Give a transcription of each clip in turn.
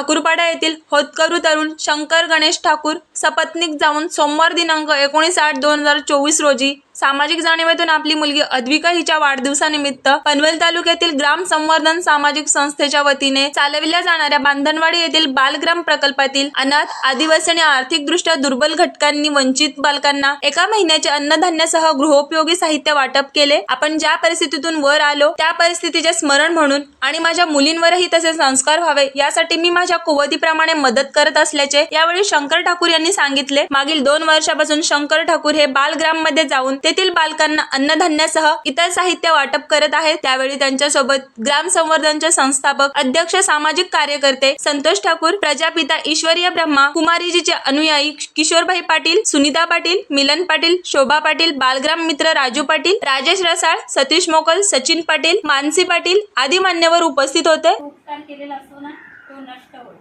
ठाकूरपाडा येथील होतकरू तरुण शंकर गणेश ठाकूर सपत्नीक जाऊन सोमवार दिनांक एकोणीस आठ दोन हजार चोवीस रोजी सामाजिक जाणीवेतून आपली मुलगी अद्विका हिच्या वाढदिवसानिमित्त पनवेल तालुक्यातील ग्राम संवर्धन सामाजिक संस्थेच्या वतीने चालविल्या जाणाऱ्या बांधणवाडी येथील बालग्राम प्रकल्पातील अनाथ आदिवासी आणि आर्थिकदृष्ट्या दुर्बल घटकांनी वंचित बालकांना एका महिन्याचे अन्नधान्यासह गृहोपयोगी साहित्य वाटप केले. आपण ज्या परिस्थितीतून वर आलो त्या परिस्थितीचे स्मरण म्हणून आणि माझ्या मुलींवरही तसे संस्कार व्हावे यासाठी मी माझ्या कुवतीप्रमाणे मदत करत असल्याचे यावेळी शंकर ठाकूर यांनी सांगितले. मागील दोन वर्षापासून शंकर ठाकूर हे बालग्राममध्ये जाऊन तेथील बालकांना अन्नधान्यासह इतर साहित्य वाटप करत आहेत. त्यावेळी त्यांच्यासोबत ग्राम संवर्धनचे संस्थापक अध्यक्ष सामाजिक कार्यकर्ते संतोष ठाकूर प्रजापिता ईश्वरीय ब्रह्मा कुमारीजीचे अनुयायी किशोरभाई पाटील सुनीता पाटील मिलन पाटील शोभा पाटील बालग्राम मित्र राजू पाटील राजेश रसाळ सतीश मोकल सचिन पाटील मानसी पाटील आदी मान्यवर उपस्थित होते. उपकार केलेला असतो ना तो नष्ट होतो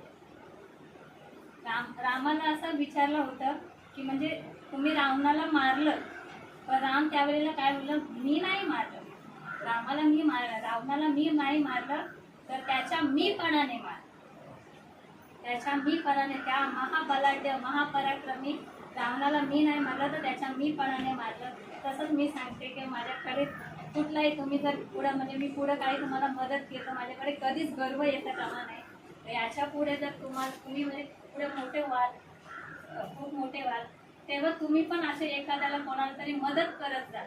राम रामानं असं विचारलं होतं की म्हणजे तुम्ही रावणाला मारलं पण राम त्यावेळेला काय बोललं मी नाही मारलं. रामाला मी मारलं. रावणाला मी नाही मारलं तर त्याच्या मीपणाने मार त्याच्या मीपणाने त्या महाबलाढ्य महापराक्रमी रावणाला मी नाही मारलं तर त्याच्या मीपणाने मारलं. तसंच मी सांगते की माझ्याकडे कुठलाही तुम्ही जर पुढं म्हणजे मी पुढं काही तुम्हाला मदत केली तर माझ्याकडे कधीच गर्व येता कामा नाही तर याच्यापुढे जर तुम्हाला तुम्ही म्हणजे पुढे मोठे व्हाल खूप मोठे व्हाल तेव्हा तुम्ही पण असे एखाद्याला कोणाला तरी मदत करत जा.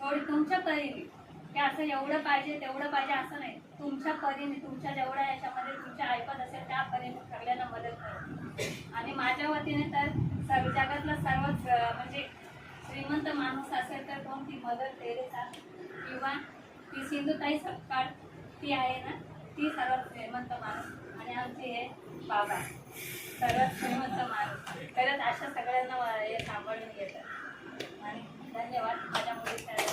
थोडी तुमच्या परीने. की असं एवढं पाहिजे तेवढं पाहिजे असं नाही. तुमच्या परीने तुमच्या जेवढ्या याच्यामध्ये तुमच्या ऐकत असेल त्या परीने सगळ्यांना मदत करा. आणि माझ्या वतीने तर सर्व जगातला सर्वच म्हणजे श्रीमंत माणूस असेल तर कोण ती मदर टेरेसा किंवा ती सिंधुताई सपकाळ ती आहे ना? ती सर्वात श्रीमंत माणूस. आणि आमचे हे बाबा. सर्वात श्रीमंत माणूस. खरंच अशा सगळ्यांना हे सांभाळून घेतात आणि धन्यवाद. माझ्या मुलीसाठी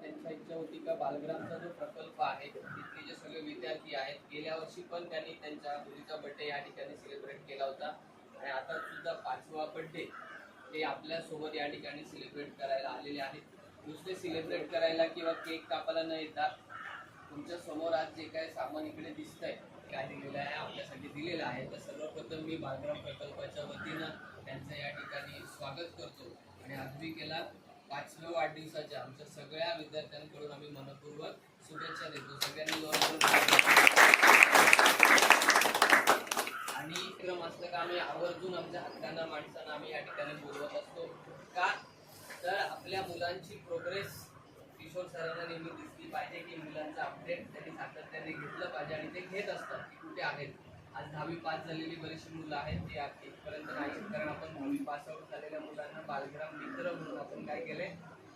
त्यांच्या इच्छा होती का बालग्रामचा जो प्रकल्प आहे तिथले जे सगळे विद्यार्थी आहेत गेल्या वर्षी पण त्यांनी त्यांच्या मुलीचा बड्डे या ठिकाणी सेलिब्रेट केला होता. आणि आता सुद्धा पाचवा बड्डे ते आपल्यासोबत या ठिकाणी सेलिब्रेट करायला आलेले आहेत. नुसते सेलिब्रेट करायला किंवा केक कापायला न येता तुमच्यासमोर आज जे काय सामान इकडे दिसतंय काय दिलेलं आहे आपल्यासाठी दिलेलं आहे. तर सर्वप्रथम मी बालग्राम प्रकल्पाच्या वतीनं त्यांचं या ठिकाणी स्वागत करतो. आणि अद्विकेला पाचव्या वाढदिवसाच्या आमच्या सगळ्या विद्यार्थ्यांकडून आम्ही मनपूर्वक शुभेच्छा देतो. सगळ्यांनी आणि क्रम असलं का आम्ही आवर्जून आमच्या हक्कांना माणसांना आम्ही या ठिकाणी बोलवत असतो. का? तर आपल्या मुलांची प्रोग्रेस किशोर सरांना नेहमी दिसली पाहिजे की मुलांचं अपडेट त्यांनी सातत्याने घेतलं पाहिजे आणि ते घेत असतात की कुठे आहेत. आज दहावी पास झालेली बरीचशी मुलं आहेत ती आज इथपर्यंत नाही. कारण आपण दहावी पास आउट झालेल्या मुलांना बालग्राम मित्र म्हणून आपण काय केले?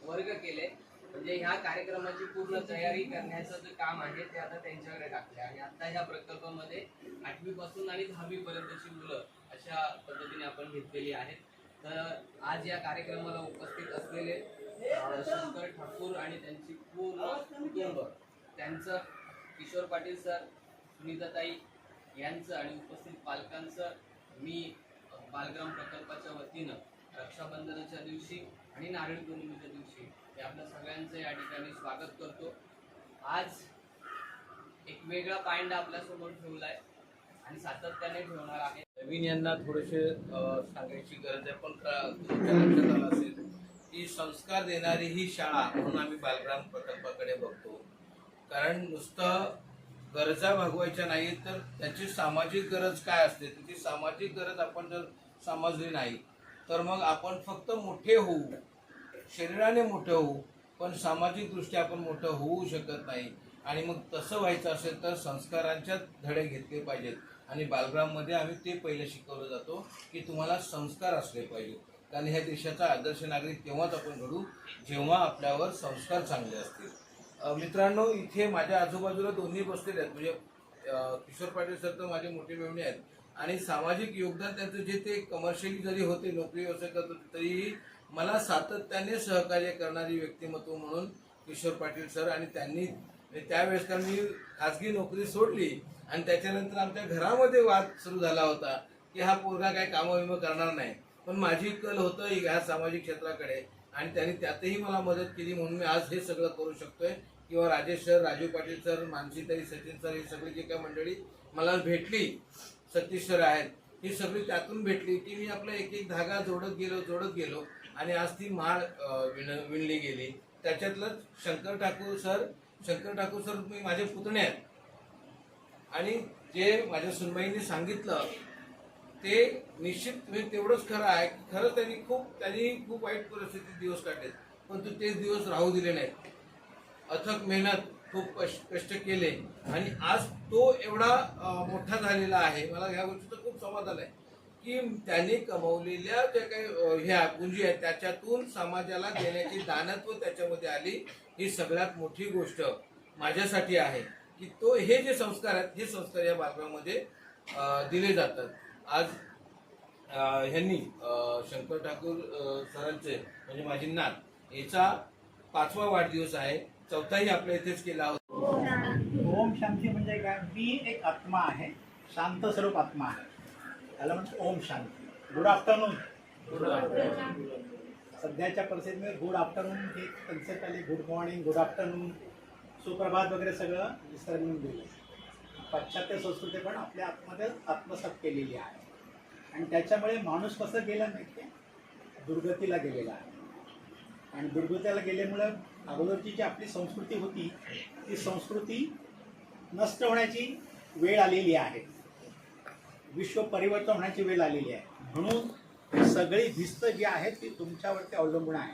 वर्ग केले. म्हणजे ह्या कार्यक्रमाची पूर्ण तयारी करण्याचं जे काम आहे ते आता त्यांच्याकडे टाकले आणि आता ह्या प्रकल्पामध्ये आठवी पासून आणि दहावीपर्यंतची मुलं अशा पद्धतीने आपण घेतलेली आहेत. तर आज या कार्यक्रमाला उपस्थित असलेले शंकर ठाकूर आणि त्यांची पूर्ण कुटुंब त्यांचं किशोर पाटील सर सुनीताताई यांचं आणि उपस्थित पालकांचं मी बालग्राम प्रकल्पाच्या वतीनं रक्षाबंधनाच्या दिवशी आणि नारळी पौर्णिमेच्या दिवशी मी आपल्या सगळ्यांचं या ठिकाणी स्वागत करतो. आज एक वेगळा पायंडा आपल्यासमोर ठेवला आहे आणि सातत्याने ठेवणार आहे. नवीन यांना थोडेसे सांगायची गरज आहे पण तुमच्या लक्षात आलं असेल की संस्कार देणारी ही शाळा म्हणून आम्ही बालग्राम प्रकल्पाकडे बघतो. कारण नुसतं गरजा भागवायच्या नाही तर त्याची सामाजिक गरज काय असते? त्याची सामाजिक गरज आपण जर समजली नाही तर मग आपण फक्त मोठे होऊ शरीराने मोठे होऊ पण सामाजिकदृष्ट्या आपण मोठं होऊ शकत नाही. आणि मग तसं व्हायचं असेल तर संस्कारांच्याच धडे घेतले पाहिजेत. आणि बालग्राममध्ये आम्ही ते पहिले शिकवलं जातो की तुम्हाला संस्कार असले पाहिजेत. कारण ह्या देशाचा आदर्श नागरिक तेव्हाच आपण घडू जेव्हा आपल्यावर संस्कार चांगले असतील. मित्रांनो इथे माझ्या आजूबाजूला दोन्ही बसलेले आहेत. म्हणजे किशोर पाटील सर तर माझे मोठे मेवणे आहेत. आणि सामाजिक योगदान त्यांचं जे ते कमर्शियली जरी होते नोकरी व्यवसाय करत होते तरीही मला सातत्याने सहकार्य करणारी व्यक्तिमत्व म्हणून किशोर पाटील सर आणि त्यांनी त्यावेळेस कारण मी खाजगी नोकरी सोडली आणि त्याच्यानंतर आमच्या घरामध्ये वाद सुरू झाला होता की हा पोरगा काही कामं विमं करणार नाही. पण माझी कल होतं ह्या सामाजिक क्षेत्राकडे. आणि त्यांनी त्यातही मला मदत केली म्हणून मी आज हे सगळं करू शकतोय. किंवा राजेश सर राजू पाटील सर मानसीताई सचिन सर ही सगळी जी काय मंडळी मला भेटली सतीश सर आहेत ही सगळी त्यातून भेटली की मी आपला एक एक धागा जोडत गेलो जोडत गेलो. आणि आज ती माळ विण विणली गेली. त्याच्यातलं शंकर ठाकूर सर शंकर ठाकूर सर मी माझे पुतणे आहेत. आणि जे माझ्या सुनबाईंनी सांगितलं ते निश्चित म्हणजे तेवढंच खरं आहे खरं त्यांनी खूप त्यांनी खूप वाईट परिस्थितीत दिवस काढले परंतु तेच दिवस राहू दिले नाहीत. अथक मेहनत खूप कष्ट कष्ट केले. आणि आज तो एवढा मोठा झालेला आहे मला ह्या गोष्टीचं खूप समाधान आहे की त्यांनी कमवलेल्या ज्या काही ह्या पुंजी आहेत त्याच्यातून समाजाला देण्याची दानत्व त्याच्यामध्ये आली. ही सगळ्यात मोठी गोष्ट माझ्यासाठी आहे की तो हे जे संस्कार आहेत हे संस्कार या बालकामध्ये दिले जातात. आज ह्यांनी शंकर ठाकूर सरांचे म्हणजे माझी नात याचा पाचवा वाढदिवस आहे. चौथाही आपल्या इथेच केला होता. ओम शांती म्हणजे काय? मी एक आत्मा आहे. शांत स्वरूप आत्मा आहे. त्याला म्हणतो ओम शांती. गुड आफ्टरनून सध्याच्या परिस्थितीमध्ये गुड आफ्टरनून ही कन्सेप्ट आली. गुड मॉर्निंग गुड आफ्टरनून सुप्रभात वगैरे सगळं विसरून दिलं पाश्चात्य संस्कृती पण आपल्या आतमध्ये आत्मसात केलेली आहे. आणि त्याच्यामुळे माणूस कसं गेला माहिती दुर्गतीला गेलेला आहे. आणि दुर्गतीला गेल्यामुळं अगोदरची जी आपली संस्कृती होती ती संस्कृती नष्ट होण्याची वेळ आलेली आहे. विश्व परिवर्तन होण्याची वेळ आलेली आहे. म्हणून सगळी भिस्त जी आहे ती तुमच्यावरती अवलंबून आहे.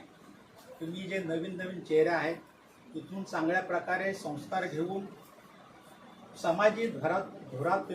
तुम्ही जे नवीन नवीन चेहरे आहेत तिथून चांगल्या प्रकारे संस्कार घेऊन सामाजिक धरात धोरात